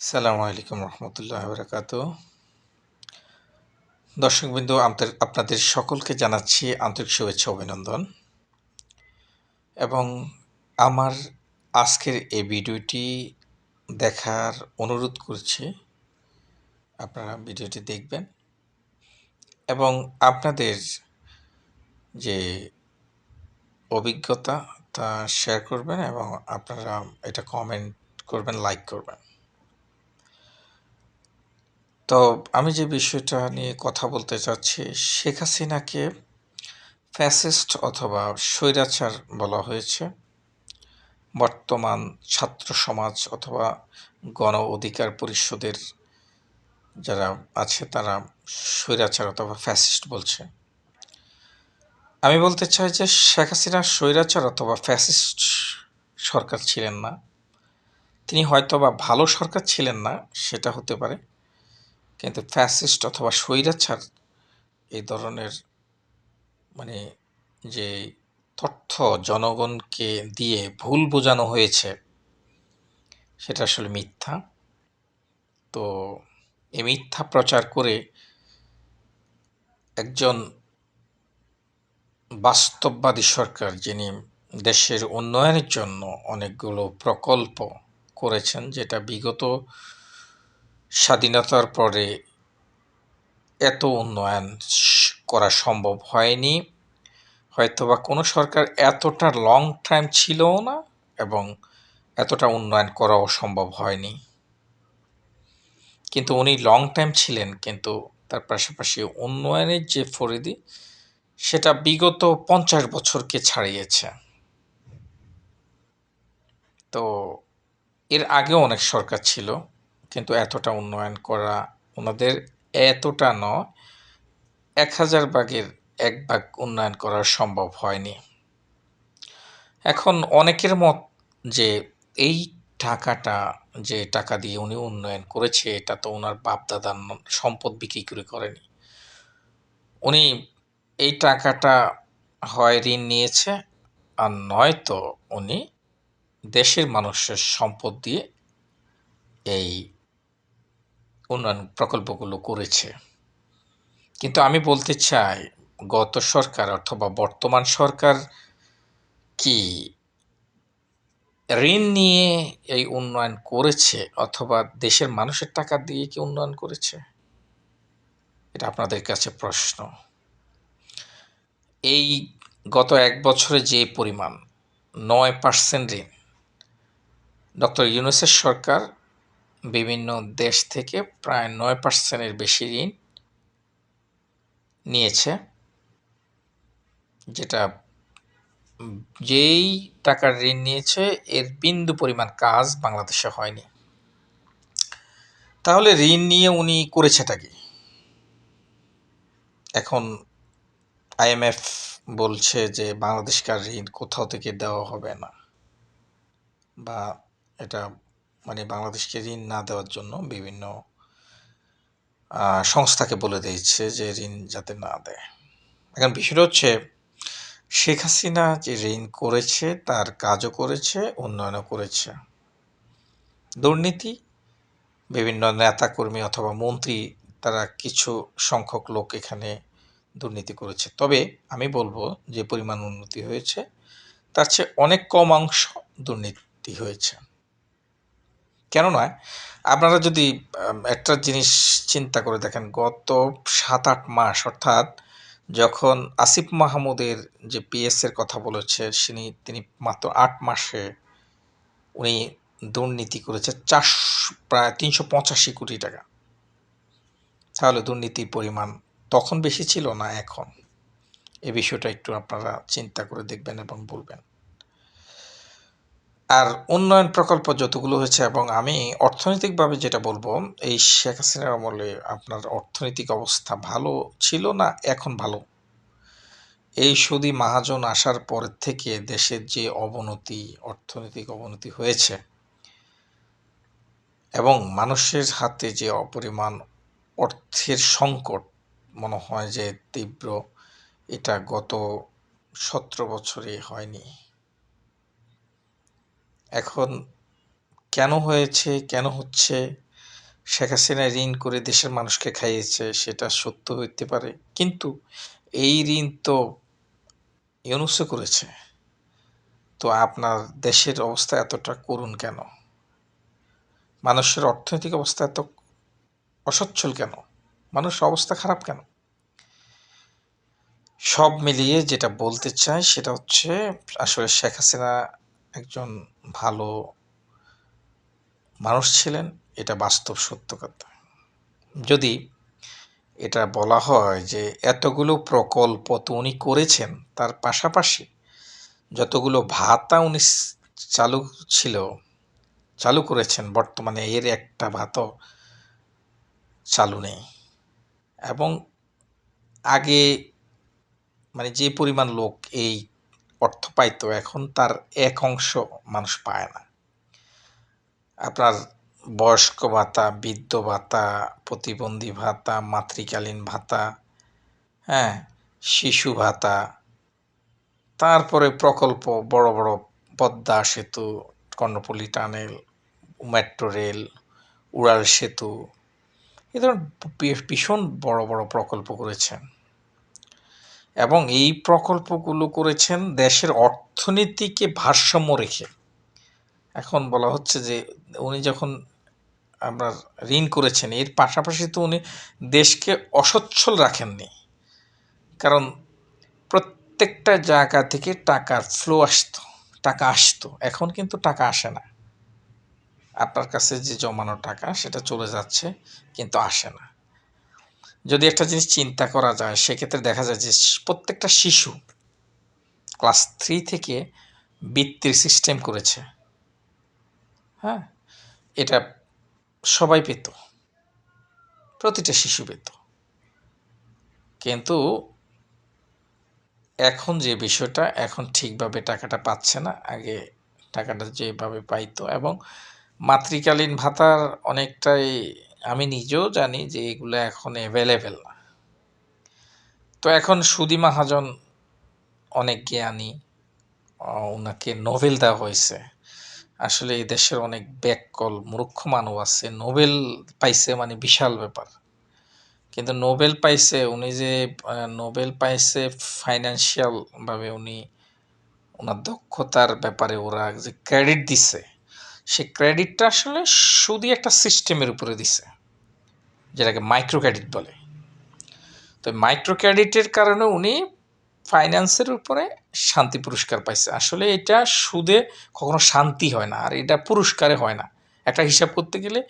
আসসালামু আলাইকুম রহমতুল্লাহ বরকাত দর্শকবৃন্দ আপনাদের সকলকে জানাচ্ছি আন্তরিক শুভেচ্ছা অভিনন্দন। এবং আমার আজকের এই ভিডিওটি দেখার অনুরোধ করছি, আপনারা ভিডিওটি দেখবেন। এবং আপনাদের যে অভিজ্ঞতা তা শেয়ার করবেন এবং আপনারা এটা কমেন্ট করবেন লাইক করবেন। তো আমি যে বিষয়টা নিয়ে কথা বলতে চাচ্ছি, শেখ হাসিনাকে ফ্যাসিস্ট অথবা স্বৈরাচার বলা হয়েছে। বর্তমান ছাত্র সমাজ অথবা গণ অধিকার পরিষদের যারা আছে, তারা স্বৈরাচার অথবা ফ্যাসিস্ট বলছে। আমি বলতে চাই যে শেখ হাসিনা স্বৈরাচার অথবা ফ্যাসিস্ট সরকার ছিলেন না। তিনি হয়তো বা ভালো সরকার ছিলেন না, সেটা হতে পারে। কিন্তু ফ্যাসিস্ট অথবা স্বৈরাচার এই ধরনের মানে যে তথ্য জনগণকে দিয়ে ভুল বোঝানো হয়েছে, সেটা আসলে মিথ্যা। তো এই মিথ্যা প্রচার করে একজন বাস্তববাদী সরকার যিনি দেশের উন্নয়নের জন্য অনেকগুলো প্রকল্প করেছেন, যেটা বিগত স্বাধীনতার পরে এত উন্নয়ন করা সম্ভব হয়নি। হয়তোবা কোনো সরকার এতটা লং টাইম ছিলও না এবং এতটা উন্নয়ন করাও সম্ভব হয়নি। কিন্তু উনি লং টাইম ছিলেন, কিন্তু তার পাশাপাশি উন্নয়নের যে ফরিদি সেটা বিগত পঞ্চাশ বছরকে ছাড়িয়েছে। তো এর আগেও অনেক সরকার ছিল কিন্তু এতটা উন্নয়ন করা ওনাদের এতটা নয়, এক হাজার ভাগের এক ভাগ উন্নয়ন করা সম্ভব হয়নি। এখন অনেকের মত যে এই টাকাটা, যে টাকা দিয়ে উনি উন্নয়ন করেছে, এটা তো ওনার বাপদাদার ন- সম্পদ বিক্রি করে করেনি। উনি এই টাকাটা হয় ঋণ নিয়েছে আর নয়তো উনি দেশের মানুষের সম্পদ দিয়ে এই উন্নয়ন প্রকল্পগুলো করেছে। কিন্তু আমি বলতে চাই, গত সরকার অথবা বর্তমান সরকার কি ঋণ নিয়ে এই উন্নয়ন করেছে অথবা দেশের মানুষের টাকা দিয়ে কি উন্নয়ন করেছে? এটা আপনাদের কাছে প্রশ্ন। এই গত এক বছরে যে পরিমাণ, নয় পার্সেন্ট ঋণ, ডক্টর ইউনুসের সরকার বিভিন্ন দেশ থেকে প্রায় নয় পার্সেন্টের বেশি ঋণ নিয়েছে, যেটা যেই টাকার ঋণ নিয়েছে, এর বিন্দু পরিমাণ কাজ বাংলাদেশে হয়নি। তাহলে ঋণ নিয়ে উনি করেছেটা কি? এখন আইএমএফ বলছে যে বাংলাদেশকে আর ঋণ কোথাও থেকে দেওয়া হবে না, বা এটা মানে বাংলাদেশকে ঋণ না দেওয়ার জন্য বিভিন্ন সংস্থাকে বলে দিয়েছে যে ঋণ যাতে না দেয়। এখন বিষয়টা হচ্ছে, শেখ হাসিনা যে ঋণ করেছে, তার কাজও করেছে, উন্নয়নও করেছে। দুর্নীতি, বিভিন্ন নেতাকর্মী অথবা মন্ত্রী, তারা কিছু সংখ্যক লোক এখানে দুর্নীতি করেছে। তবে আমি বলব, যে পরিমাণ উন্নতি হয়েছে, তার চেয়ে অনেক কম অংশ দুর্নীতি হয়েছে। কেন নয়? আপনারা যদি একটা জিনিস চিন্তা করে দেখেন, গত সাত আট মাস, অর্থাৎ যখন আসিফ মাহমুদের যে পিএস এর কথা বলেছে তিনি তিনি মাত্র আট মাসে উনি দুর্নীতি করেছে চারশো, প্রায় তিনশো পঁচাশি কোটি টাকা। তাহলে দুর্নীতির পরিমাণ তখন বেশি ছিল না এখন? এ বিষয়টা একটু আপনারা চিন্তা করে দেখবেন এবং বলবেন। আর উন্নয়ন প্রকল্প যতগুলো হয়েছে এবং আমি অর্থনৈতিকভাবে যেটা বলব, এই শেখ হাসিনার আমলে আপনার অর্থনৈতিক অবস্থা ভালো ছিল না এখন ভালো? এই সুদি মাহাজন আসার পর থেকে দেশের যে অবনতি, অর্থনৈতিক অবনতি হয়েছে এবং মানুষের হাতে যে অপরিমাণ অর্থের সংকট মনে হয় যে তীব্র, এটা গত সতেরো বছরে হয়নি। এখন কেন হয়েছে, কেন হচ্ছে? শেখ হাসিনা ঋণ করে দেশের মানুষকে খাইয়েছে, সেটা সত্য হইতে পারে। কিন্তু এই ঋণ তো ইউনুসও করেছে। তো আপনার দেশের অবস্থা এতটা করুন কেন? মানুষের অর্থনৈতিক অবস্থা এত অসচ্ছল কেন? মানুষের অবস্থা খারাপ কেন? সব মিলিয়ে যেটা বলতে চাই সেটা হচ্ছে, আসলে শেখ হাসিনা একজন ভালো মানুষ ছিলেন, এটা বাস্তব সত্য কথা যদি এটা বলা হয় যে এতগুলো প্রকল্প তো উনি করেছেন, তার পাশাপাশি যতগুলো ভাতা উনি চালু ছিল, চালু করেছেন, বর্তমানে এর একটা ভাতও চালু নেই। এবং আগে মানে যে পরিমাণ লোক এই অর্থ পাইতো, এখন তার এক অংশ মানুষ পায় না। আপনার বয়স্ক ভাতা, বৃদ্ধ ভাতা, প্রতিবন্ধী ভাতা, মাতৃকালীন ভাতা হ্যাঁ শিশু ভাতা, তারপরে প্রকল্প, বড় বড় পদ্মা সেতু কর্ণপল্লী টানেল, মেট্রো রেল, উড়াল সেতু, এ ধরনের ভীষণ বড় বড় প্রকল্প করেছেন। এবং এই প্রকল্পগুলো করেছেন দেশের অর্থনীতিকে ভারসাম্য রেখে। এখন বলা হচ্ছে যে উনি যখন আপনার ঋণ করেছেন, এর পাশাপাশি তো উনি দেশকে অসচ্ছল রাখেননি। কারণ প্রত্যেকটা জায়গা থেকে টাকার ফ্লো আসতো, টাকা আসতো। এখন কিন্তু টাকা আসে না। আপনার কাছে যে জমানো টাকা, সেটা চলে যাচ্ছে, কিন্তু আসে না। যদি একটা জিনিস চিন্তা করা যায়, সেক্ষেত্রে দেখা যায় যে প্রত্যেকটা শিশু ক্লাস থ্রি থেকে বৃত্তির সিস্টেম করেছে। হ্যাঁ? এটা সবাই পেত। প্রতিটা শিশু পেত। কিন্তু এখন যে বিষয়টা, এখন ঠিকভাবে টাকাটা পাচ্ছে না। আগে টাকাটা যেভাবে পাইতো এবং মাতৃকালীন ভাতার অনেকটাই আমি নিজেও জানি যে এগুলো এখন অ্যাভেলেবেল না। তো এখন সুদি মাহাজন অনেক জ্ঞানী ওনাকে নোবেল দেওয়া হয়েছে। আসলে এই দেশের অনেক ব্যাককল, মূর্খ মানব আছে, নোবেল পাইছে মানে বিশাল ব্যাপার। কিন্তু নোবেল পাইছে, উনি যে নোবেল পাইছে ফাইন্যান্সিয়ালভাবে উনি ওনার দক্ষতার ব্যাপারে ওরা যে ক্রেডিট দিছে সে ক্রেডিটটা আসলে শুধু একটা সিস্টেমের উপরে দিছে, যেটাকে মাইক্রো ক্রেডিট বলে। তো মাইক্রো ক্রেডিটের কারণে উনি ফাইন্যান্সের উপরে শান্তি পুরস্কার পাইছে। আসলে এটা সুদে কখনো শান্তি হয় না, আর এটা পুরস্কারে হয় না। একটা হিসাব করতে গেলে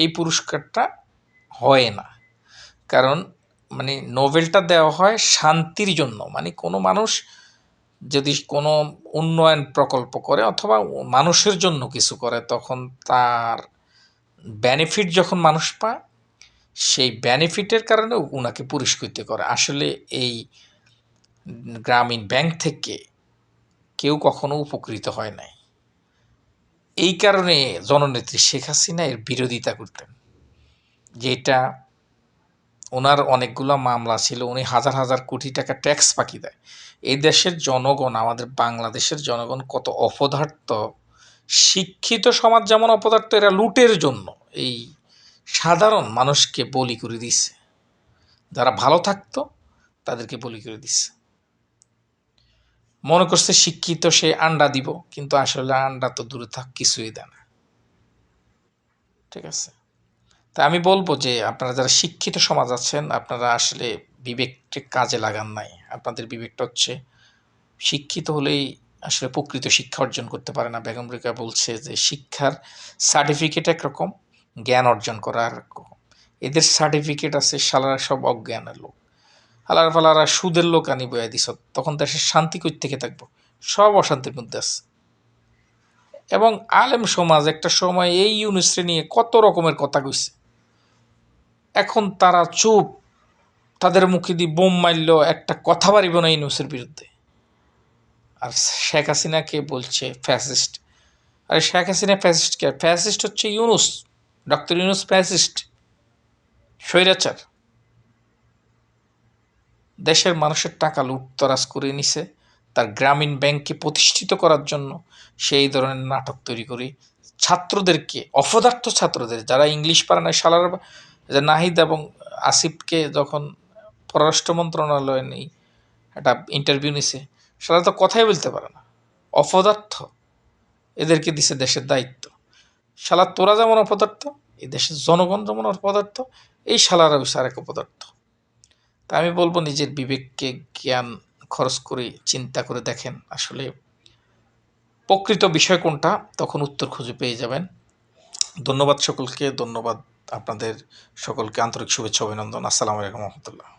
এই পুরস্কারটা হয় না। কারণ মানে নোবেলটা দেওয়া হয় শান্তির জন্য। মানে কোনো মানুষ যদি কোনো উন্নয়ন প্রকল্প করে অথবা মানুষের জন্য কিছু করে, তখন তার বেনিফিট যখন মানুষ পায়, সেই বেনিফিটের কারণে ওনাকে পুরস্কৃত করে। আসলে এই গ্রামীণ ব্যাংক থেকে কেউ কখনো উপকৃত হয় নাই। এই কারণে জননেত্রী শেখ হাসিনা এর বিরোধিতা করতেন। যেটা ওনার অনেকগুলো মামলা ছিল, উনি হাজার হাজার কোটি টাকা ট্যাক্স পাকি দেয়। এই দেশের জনগণ, আমাদের বাংলাদেশের জনগণ কত অপদার্থ, শিক্ষিত সমাজ যেমন অপদার্থ, এরা লুটের জন্য এই সাধারণ মানুষকে বলি করে দিছে। যারা ভালো থাকতো, তাদেরকে বলি করে দিচ্ছে মনে করছে শিক্ষিত, সে আন্ডা দিব, কিন্তু আসলে আন্ডা তো দূরে থাক, কিছুই দেয় না। ঠিক আছে? তা আমি বলব যে আপনারা যারা শিক্ষিত সমাজ আছেন, আপনারা আসলে বিবেককে কাজে লাগান নাই। আপনাদের বিবেকটা হচ্ছে শিক্ষিত হলেই আসলে প্রকৃত শিক্ষা অর্জন করতে পারে না। বেগম রেখা বলছে যে শিক্ষার সার্টিফিকেট একরকম, জ্ঞান অর্জন করা আর এদের সার্টিফিকেট আছে সালারা সব অজ্ঞানের লোক। আলার ফালারা সুদের লোক আনি বয়া দিস তখন দেশের শান্তি কই থেকে থাকব? সব অশান্তির মধ্যে আছে। এবং আলেম সমাজ একটা সময় এই ইউনিসে নিয়ে কত রকমের কথা কইছে। এখন তারা চুপ। তাদের মুখে দিয়ে বোম মারল একটা কথা বাড়িব না ইউনুসের বিরুদ্ধে। আর শেখ হাসিনাকে বলছে? ফ্যাসিস্ট। আরে শেখ হাসিনা ফ্যাসিস্ট কে? ফ্যাসিস্ট হচ্ছে ইউনুস। Doctor Yunus fascist. স্বৈরাচার। দেশের মানুষের টাকা লুটতরাজ করে নিছে। তার গ্রামীণ ব্যাংককে প্রতিষ্ঠিত করার জন্য সেই ধরনের নাটক তৈরি করে। ছাত্রদেরকে, অপদার্থ ছাত্রদের, যারা ইংলিশ পারে না, শালার যে নাহিদ এবং আসিফকে যখন পররাষ্ট্র মন্ত্রণালয়ে নেই, একটা ইন্টারভিউ নিছে, সারা তো কথাই বলতে পারে না। অপদার্থ, এদেরকে দিছে দেশের দায়িত্ব। শালা তোরা যেমন অপদার্থ, এই দেশের জনগণ যেমন অপদার্থ, এই শালারা হচ্ছে আরেক অপদার্থ। তা আমি বলব নিজের বিবেককে জ্ঞান খরচ করে, চিন্তা করে দেখেন আসলে প্রকৃত বিষয় কোনটা, তখন উত্তর খুঁজে পেয়ে যাবেন। ধন্যবাদ সকলকে, ধন্যবাদ আপনাদের সকলকে আন্তরিক শুভেচ্ছা অভিনন্দন। আসসালামু আলাইকুম রহমতুল্লাহ।